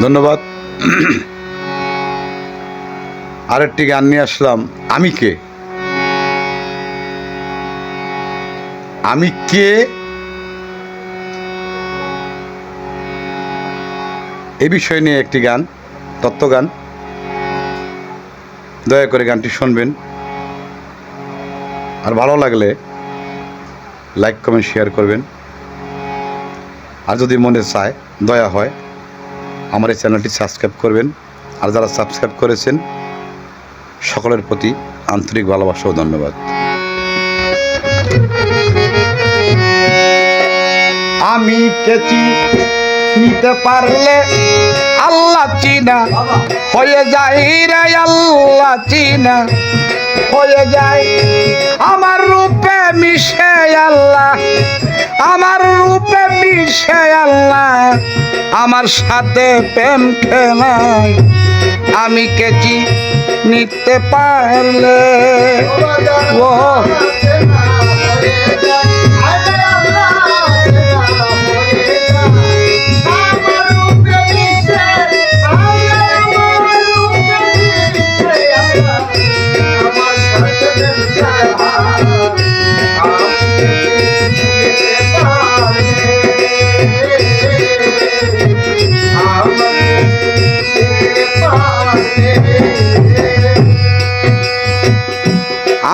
ধন্যবাদ। আরেকটি গান নিয়ে আসলাম, আমি কে? আমি কে? এ বিষয় নিয়ে একটি গান তত্ত্বগান দয়া করে গানটি শুনবেন। আর ভালো লাগলে লাইক, কমেন্ট, শেয়ার করবেন। আর যদি মনে চায়, দয়া হয়। আমার এই চ্যানেলটি সাবস্ক্রাইব করবেন। আর যারা সাবস্ক্রাইব করেছেন, সকলের প্রতি আন্তরিক ভালোবাসা ও ধন্যবাদ। আমি কেচি নিতে পারলে আল্লাহ চিনা, হয়ে যাই রে আল্লাহ চিনা, হয়ে যায়। আমার রূপে মিশে আল্লাহ, আমার রূপে মিশে আমার সাথে প্রেম খেলায়। আমি কেচি নিতে পারলে ও।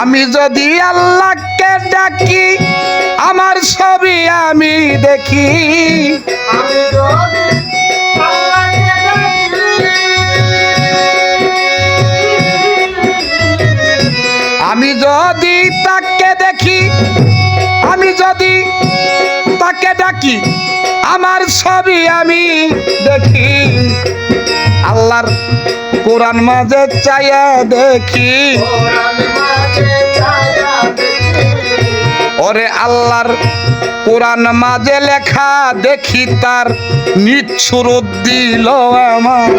আমি যদি আল্লাহকে ডাকি আমার ছবি আমি দেখি। আমি যদি তাকে দেখি আমি যদি তাকে ডাকি আমার ছবি আমি দেখি। আল্লাহর কোরআন মাঝে ছায়া দেখি। ওরে আল্লাহর কোরআন মাঝে লেখা দেখি তার নিচ্ছুর দিল আমার।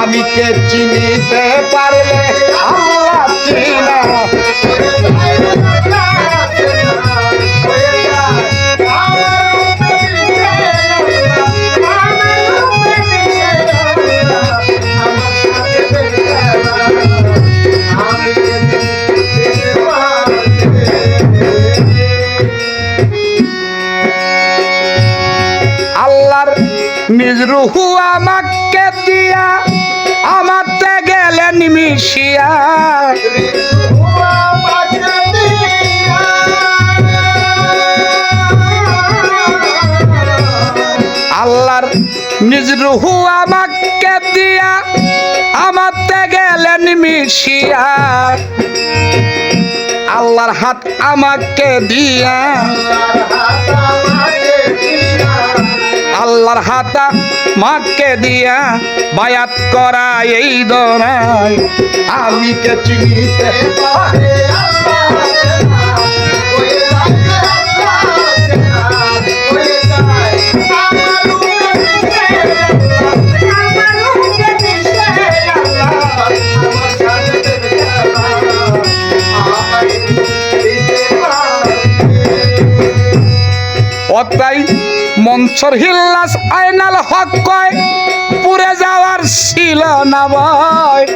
আমি কে চিনিতে পারলে আল্লাহ চিনা। রুহু আমাকে দিয়া, আমাতে গেলেন মিশিয়া আল্লাহর নিজ রুহু আমাকে দিয়া, আমাতে গেলেন মিশিয়া আল্লাহর হাত আমাকে দিয়া। মাকে দিয়া বায়াত করা এই দরায় আমি কে চিনিতে অতাই মঞ্চর হিল্লাস আয়নাল হক কয় পুরে যাওয়ার ভয়।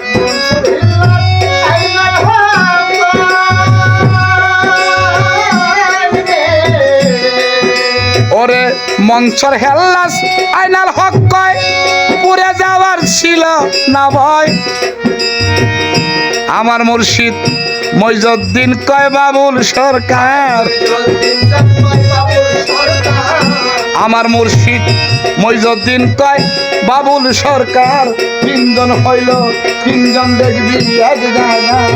ওরে মঞ্চর হেল্লাস আয়নাল হক কয় পুরে যাওয়ার ছিল না ভয়। আমার মুর্শিদ মইজুদ্দিন কয়, বাবুল সরকার। আমার মুর্শিদ মইজুদ্দিন কয় বাবুল সরকার তিনজন হইল তিনজন দেখবি এক জায়গায়।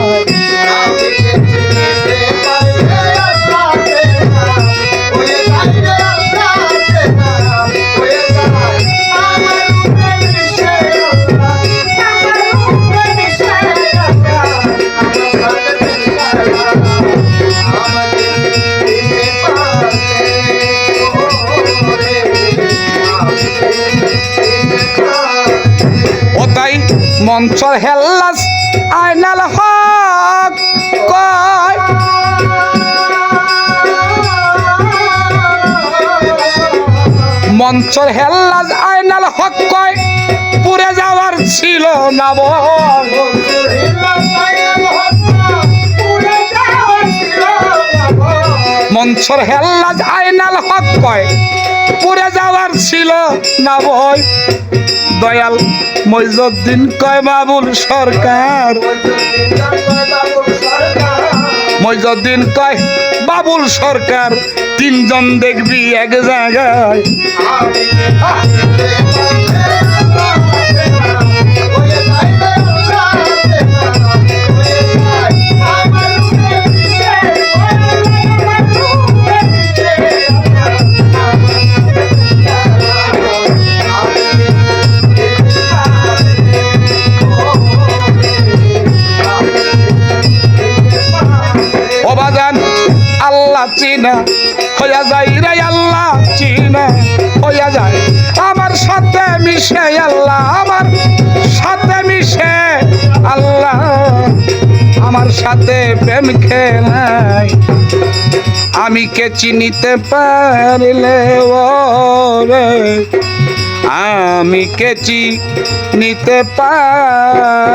মঞ্চর হেল্লাস আইনাল হক কয়? মঞ্চর হেল্লাস আইনাল হক কয়? পুরে যাওয়ার ছিল না বল। মনসর হেল্লাজ আইনাল হক কয়? পুরে যাওয়ার ছিল না ভয় দয়াল মইজুদ্দিন কয়, বাবুল সরকার। মইজুদ্দিন কয়, বাবুল সরকার, তিনজন দেখবি এক জায়গায়। হইয়া যায় রে আল্লাহ, চিনা হইয়া যায় আমার সাথে মিশে আল্লাহ, আমার সাথে মিশে আল্লাহ। আমার সাথে প্রেম খেলাই। আমি কে চিনিতে পারলে রে আমি কে চিনিতে পারলে?